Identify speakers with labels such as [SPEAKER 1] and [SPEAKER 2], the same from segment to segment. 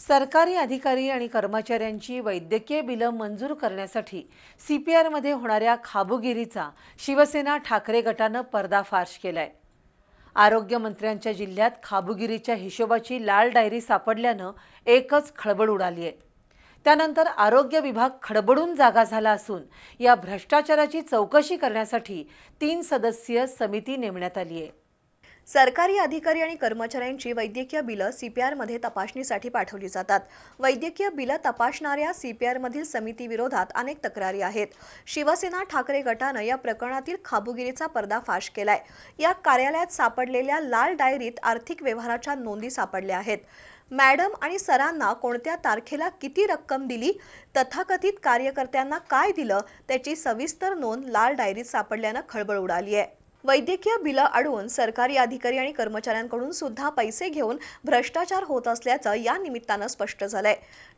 [SPEAKER 1] सरकारी अधिकारी आणि कर्मचाऱ्यांची वैद्यकीय बिलं मंजूर करण्यासाठी सी पी आरमध्ये होणाऱ्या खाबुगिरीचा शिवसेना ठाकरे गटानं पर्दाफाश केलाय. आरोग्यमंत्र्यांच्या जिल्ह्यात खाबुगिरीच्या हिशोबाची लाल डायरी सापडल्यानं एकच खळबळ उडाली आहे. त्यानंतर आरोग्य विभाग खडबडून जागा झाला असून या भ्रष्टाचाराची चौकशी करण्यासाठी तीन सदस्यीय समिती नेमण्यात आली आहे.
[SPEAKER 2] सरकारी अधिकारी आणि कर्मचाऱ्यांची वैद्यकीय बिलं सीपीआरमध्ये तपासणीसाठी पाठवली जातात. वैद्यकीय बिलं तपासणाऱ्या सीपीआरमधील समितीविरोधात अनेक तक्रारी आहेत. शिवसेना ठाकरे गटानं या प्रकरणातील खाबुगिरीचा पर्दाफाश केलाय. या कार्यालयात सापडलेल्या लाल डायरीत आर्थिक व्यवहाराच्या नोंदी सापडल्या आहेत. मॅडम आणि सरांना कोणत्या तारखेला किती रक्कम दिली तथाकथित कार्यकर्त्यांना काय दिलं त्याची सविस्तर नोंद लाल डायरीत सापडल्यानं खळबळ उडाली आहे वैद्यकीय बिलं अडवून सरकारी अधिकारी आणि कर्मचाऱ्यांकडून सुद्धा पैसे घेऊन भ्रष्टाचार होत असल्याचं या निमित्तानं स्पष्ट झालंय.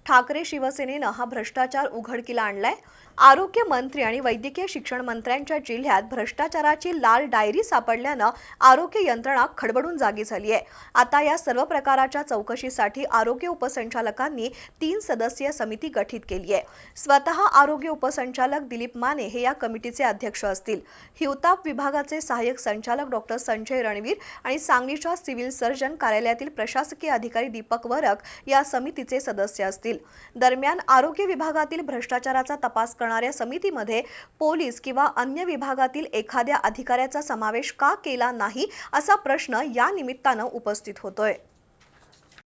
[SPEAKER 2] ठाकरे शिवसेनेनं हा भ्रष्टाचार उघडकीला आणलाय. आरोग्य मंत्री आणि वैद्यकीय शिक्षण मंत्र्यांच्या जिल्ह्यात भ्रष्टाचाराची लाल डायरी सापडल्यानं आरोग्य यंत्रणा खडबडून जागी झाली आहे. आता या सर्व प्रकाराच्या चौकशीसाठी आरोग्य उपसंचालकांनी तीन सदस्यीय समिती गठीत केली आहे. स्वतः आरोग्य उपसंचालक दिलीप माने हे या कमिटीचे अध्यक्ष असतील. हिवताप विभागाचे सहाय्यक संचालक डॉक्टर संजय रणवीर आणि सांगलीच्या सिव्हिल सर्जन कार्यालयातील प्रशासकीय अधिकारी दीपक वरक या समितीचे सदस्य असतील. दरम्यान आरोग्य विभागातील भ्रष्टाचाराचा तपास करणाऱ्या समितीमध्ये पोलीस किंवा अन्य विभागातील एखाद्या अधिकाऱ्याचा समावेश का केला नाही असा प्रश्न या निमित्तानं उपस्थित होतोय.